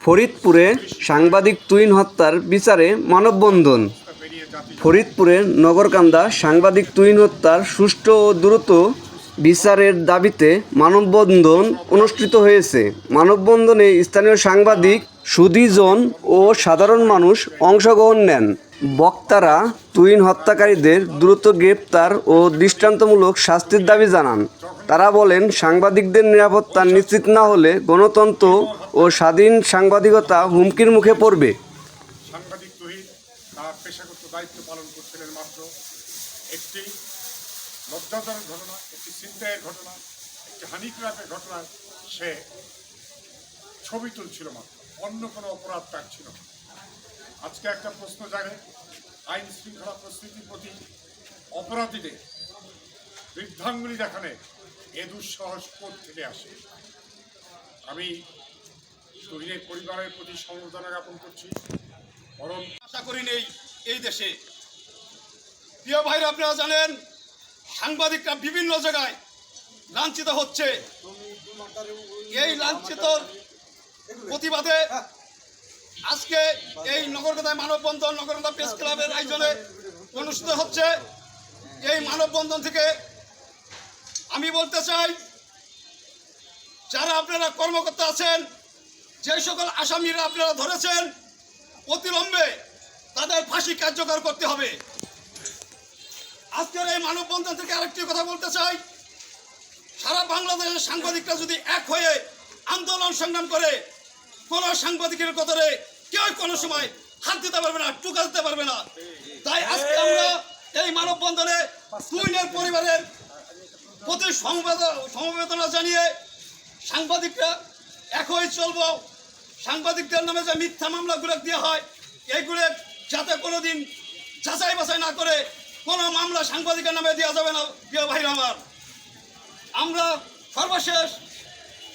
ফরিদপুরে সাংবাদিক তুইন হত্যার বিচারে মানববন্ধন। ফরিদপুরে নগরকান্দা সাংবাদিক তুইন হত্যার সুষ্ঠু ও দ্রুত বিচারের দাবিতে মানববন্ধন অনুষ্ঠিত হয়েছে। মানববন্ধনে স্থানীয় সাংবাদিক সুদীজন ও সাধারণ মানুষ অংশগ্রহণ নেন। বক্তারা তুইন হত্যাকারীদের দ্রুত গ্রেপ্তার ও দৃষ্টান্তমূলক শাস্তির দাবি জানান। তারা বলেন, সাংবাদিকদের নিরাপত্তা নিশ্চিত না হলে গণতন্ত্র ও স্বাধীন সাংবাদিকতা হুমকির মুখে পড়বে। ছবি তুলছিল মাত্র, অন্য কোনো অপরাধ তার ছিল না। আজকে একটা প্রশ্ন জাগে আইন শৃঙ্খলা পরিস্থিতির প্রতি অপরাধীদের বৃদ্ধাঙ্গুলি দেখানে এ দুঃসাহস কোথ থেকে আসে? আমি তহিদের পরিবারের প্রতি সমবেদনা জ্ঞাপন করছি। বরং আশা করি নেই এই দেশে। প্রিয় ভাইরা, আপনারা জানেন, সাংবাদিকরা বিভিন্ন জায়গায় লাঞ্ছিত হচ্ছে। এই লাঞ্ছিত প্রতিবাদে আজকে এই নগরকথায় মানববন্ধন নগরকথা প্রেস ক্লাবের আয়োজনে অনুষ্ঠিত হচ্ছে। এই মানববন্ধন থেকে আমি বলতে চাই, যারা আপনারা কর্মকর্তা আছেন, যে সকল আসামিরা আপনারা ধরেছেন, অতিলম্বে তাদের ফাঁসি কার্যকর করতে হবে। আজকের এই মানববন্ধন থেকে আরেকটি কথা বলতে চাই, সারা বাংলাদেশের সাংবাদিকরা যদি এক হয়ে আন্দোলন সংগ্রাম করে, কোন সাংবাদিকের কতরে কেউ কোনো সময় হাত দিতে পারবে না, টুকা দিতে পারবে না। তাই আজকে আমরা এই মানববন্ধনে তুইনের পরিবারের প্রতি সমবেদ- সমবেদনা জানিয়ে সাংবাদিকরা এক হয়ে চলবো। সাংবাদিকদের নামে যে মিথ্যা মামলাগুলো দেওয়া হয় এইগুলো যাতে কোনোদিন যাচাই বাছাই না করে কোনো মামলা সাংবাদিকের নামে দেওয়া যাবে না, প্রিয় ভাই আমার। আমরা সর্বশেষ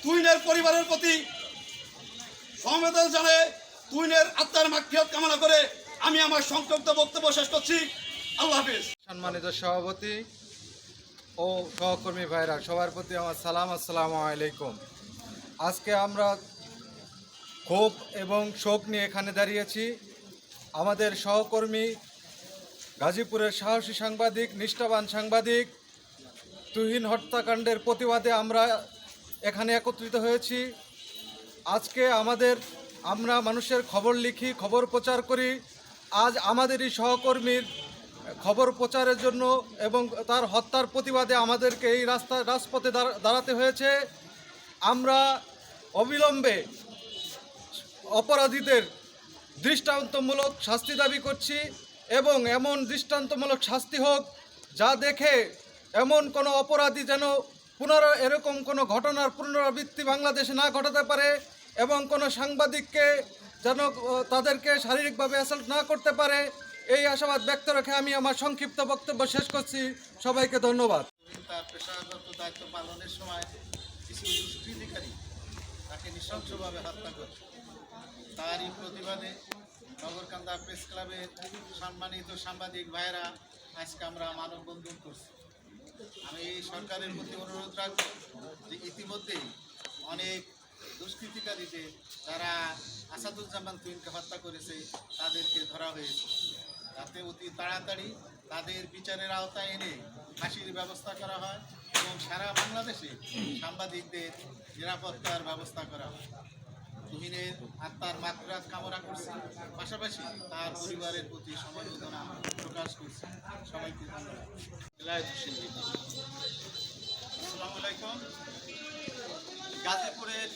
তুইনের পরিবারের প্রতি সমবেদনা জানে তুইনের আত্মার মাক্ষিয়ত কামনা করে আমি আমার সংক্ষিপ্ত বক্তব্য শেষ করছি। আল্লাহ হাফিজ। সম্মানিত সভাপতি ও সহকর্মী ভাইরা, সবার প্রতি আমার সালাম, আসসালামু আলাইকুম। আজকে আমরা ক্ষোভ এবং শোক নিয়ে এখানে দাঁড়িয়েছি। আমাদের সহকর্মী গাজীপুরের সাহসী সাংবাদিক, নিষ্ঠাবান সাংবাদিক তুহিন হত্যাকাণ্ডের প্রতিবাদে আমরা এখানে একত্রিত হয়েছি। আজকে আমাদের আমরা মানুষের খবর লিখি, খবর প্রচার করি। আজ আমাদেরই সহকর্মীর খবর প্রচারের জন্য এবং তার হত্যার প্রতিবাদে আমাদেরকে এই রাস্তা, রাজপথে দাঁড়াতে হয়েছে। আমরা অবিলম্বে অপরাধীদের দৃষ্টান্তমূলক শাস্তি দাবি করছি এবং এমন দৃষ্টান্তমূলক শাস্তি হোক যা দেখে এমন কোনো অপরাধী যেন পুনরায় এরকম কোনো ঘটনার পুনরাবৃত্তি বাংলাদেশে না ঘটাতে পারে। এবং কোনো সাংবাদিককে যেন তাদেরকে শারীরিকভাবে অ্যাসাল্ট না করতে পারে, এই আশাবাদ ব্যক্ত রেখে আমি আমার সংক্ষিপ্ত বক্তব্য শেষ করছি। সবাইকে ধন্যবাদ। তার দায়িত্ব পালনের সময় তাকে হত্যা তারই প্রতিবাদে নগরকান্দা প্রেস ক্লাবের সম্মানিত সাংবাদিক ভাইয়েরা আজকে আমরা মানববন্ধন করছি। আমি সরকারের প্রতি অনুরোধ রাখব যে ইতিমধ্যেই অনেক দুষ্কৃতিকারীদের যারা আসাদুজ্জামান তুইনকে হত্যা করেছে তাদেরকে ধরা হয়েছে। যাতে অতি তাড়াতাড়ি তাদের বিচারের আওতায় এনে ফাঁসির ব্যবস্থা করা হয় এবং সারা বাংলাদেশে সাংবাদিকদের নিরাপত্তার ব্যবস্থা করা হয়। তুহিনের আত্মার মাত্রাত কামনা করছি। পাশাপাশি তার পরিবারের প্রতি সমবেদনা প্রকাশ করছি। সবাইকে ধন্যবাদ। আসসালামু আলাইকুম। গাজীপুরের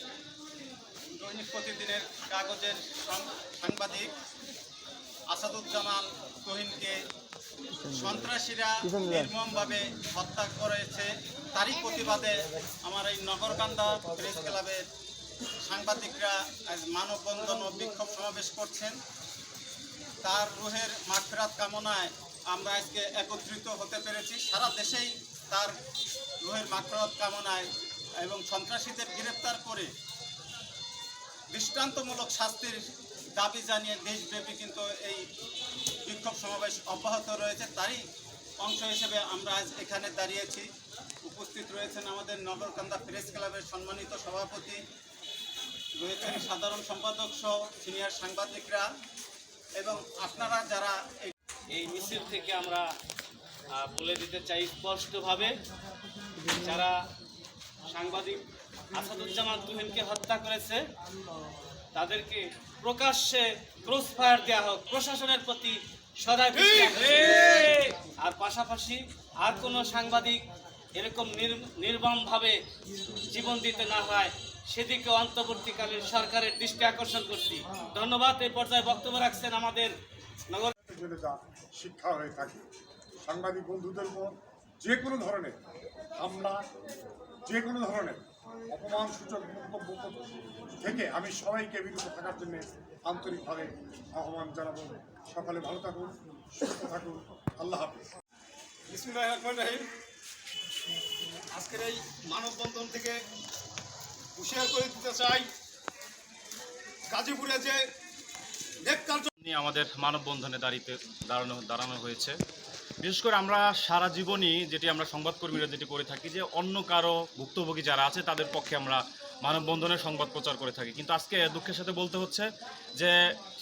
দৈনিক প্রতিদিনের কাগজের সাংবাদিক আসাদুজ্জামান তহিনকে সন্ত্রাসীরা নির্মমভাবে হত্যা করেছে। তারই প্রতিবাদে আমার এই নগরকান্দা প্রেস ক্লাবের সাংবাদিকরা আজ মানববন্ধন ও বিক্ষোভ সমাবেশ করছেন। তার রুহের মাগফিরাত কামনায় আমরা আজকে একত্রিত হতে পেরেছি। সারা দেশেই তার রুহের মাগফিরাত কামনায় এবং সন্ত্রাসীদের গ্রেপ্তার করে দৃষ্টান্তমূলক শাস্তির দাবি জানিয়ে দেশব্যাপী কিন্তু এই বিক্ষোভ সমাবেশ অব্যাহত রয়েছে। তারই অংশ হিসেবে আমরা আজ এখানে দাঁড়িয়েছি। উপস্থিত রয়েছেন আমাদের নগরকান্দা প্রেস ক্লাবের সম্মানিত সভাপতি, রয়েছেন সাধারণ সম্পাদক সহ সিনিয়র সাংবাদিকরা এবং আপনারা যারা এই মিছিল থেকে আমরা বলে দিতে চাই স্পষ্টভাবে, যারা সাংবাদিক আসাদুজ্জামান তুহিনকে হত্যা করেছে। তাদেরকে প্রকাশ্যে ক্রস ফায়ার দেওয়া হোক প্রশাসনের প্রতি সদায়। আর পাশাপাশি আর কোনো সাংবাদিক এরকম নির- নির্মমভাবে জীবন দিতে না হয় সেদিকে অন্তর্বর্তীকালীন সরকারের দৃষ্টি আকর্ষণ করছি। ধন্যবাদ এই পর্যায়ে বক্তব্য রাখছেন আমাদের নগর শিক্ষা হয়ে থাকে। সাংবাদিক বন্ধুদের উপর যে কোনো ধরনের হামলা যে কোনো ধরনের অপমান সূচক বক্তব্য থেকে আমি সবাইকে বিরত থাকার জন্য আন্তরিকভাবে আহ্বান জানাব। সকালে ভালো থাকুন সুস্থ থাকুন। আল্লাহ হাফিজ। বিসমুল্লাহ রহমান রহিম। আজকের এই মানববন্ধন থেকে হুঁশিয়ার করে দিতে চাই গাজীপুরে যে নিয়ে আমাদের মানববন্ধনে দাঁড়িতে দাঁড়ানো দাঁড়ানো হয়েছে। বিশেষ করে আমরা সারা জীবনই যেটি আমরা সংবাদকর্মীরা যেটি করে থাকি যে অন্য কারও ভুক্তভোগী যারা আছে, তাদের পক্ষে আমরা মানববন্ধনের সংবাদ প্রচার করে থাকি। কিন্তু আজকে দুঃখের সাথে বলতে হচ্ছে যে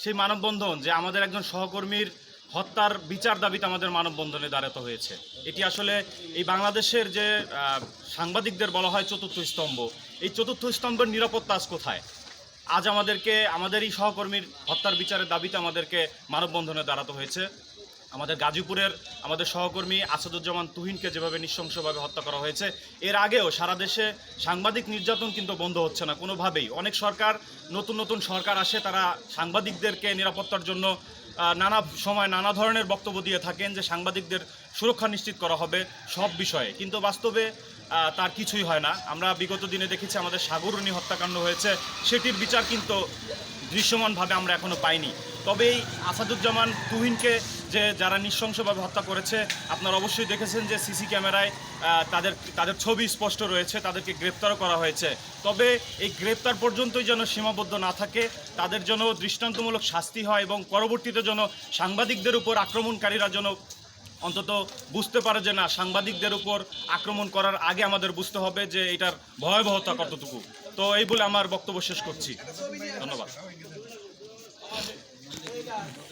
সেই মানববন্ধন যে আমাদের একজন সহকর্মীর হত্যার বিচার দাবিতে আমাদের মানববন্ধনে দাঁড়াতে হয়েছে। এটি আসলে এই বাংলাদেশের যে সাংবাদিকদের বলা হয় চতুর্থ স্তম্ভ, এই চতুর্থ স্তম্ভের নিরাপত্তা আজ কোথায়? আজ আমাদেরকে আমাদের এই সহকর্মীর হত্যার বিচারের দাবিতে আমাদেরকে মানববন্ধনে দাঁড়াতে হয়েছে। আমাদের গাজীপুরের আমাদের সহকর্মী আসাদুজ্জামান তুহিনকে যেভাবে নৃশংসভাবে হত্যা করা হয়েছে, এর আগেও সারা দেশে সাংবাদিক নির্যাতন কিন্তু বন্ধ হচ্ছে না কোনোভাবেই। অনেক সরকার, নতুন নতুন সরকার আসে, তারা সাংবাদিকদেরকে নিরাপত্তার জন্য নানা সময় নানা ধরনের বক্তব্য দিয়ে থাকেন যে সাংবাদিকদের সুরক্ষা নিশ্চিত করা হবে সব বিষয়ে। কিন্তু বাস্তবে তার কিছুই হয় না। আমরা বিগত দিনে দেখেছি আমাদের সাগরণী হত্যাকাণ্ড হয়েছে, সেটির বিচার কিন্তু দৃশ্যমানভাবে আমরা এখনও পাইনি। তবে এই আসাদুজ্জামান তুহিনকে যে যারা নৃশংসভাবে হত্যা করেছে, আপনারা অবশ্যই দেখেছেন যে সিসি ক্যামেরায় তাদের তাদের ছবি স্পষ্ট রয়েছে, তাদেরকে গ্রেপ্তারও করা হয়েছে। তবে এই গ্রেপ্তার পর্যন্তই যেন সীমাবদ্ধ না থাকে, তাদের জন্য দৃষ্টান্তমূলক শাস্তি হয় এবং পরবর্তীতে যেন সাংবাদিকদের উপর আক্রমণকারীরা যেন অন্তত বুঝতে পারে যে না, সাংবাদিকদের উপর আক্রমণ করার আগে আমাদের বুঝতে হবে যে এটার ভয়াবহতা কতটুকু। তো এই বলে আমার বক্তব্য শেষ করছি। ধন্যবাদ। Gracias.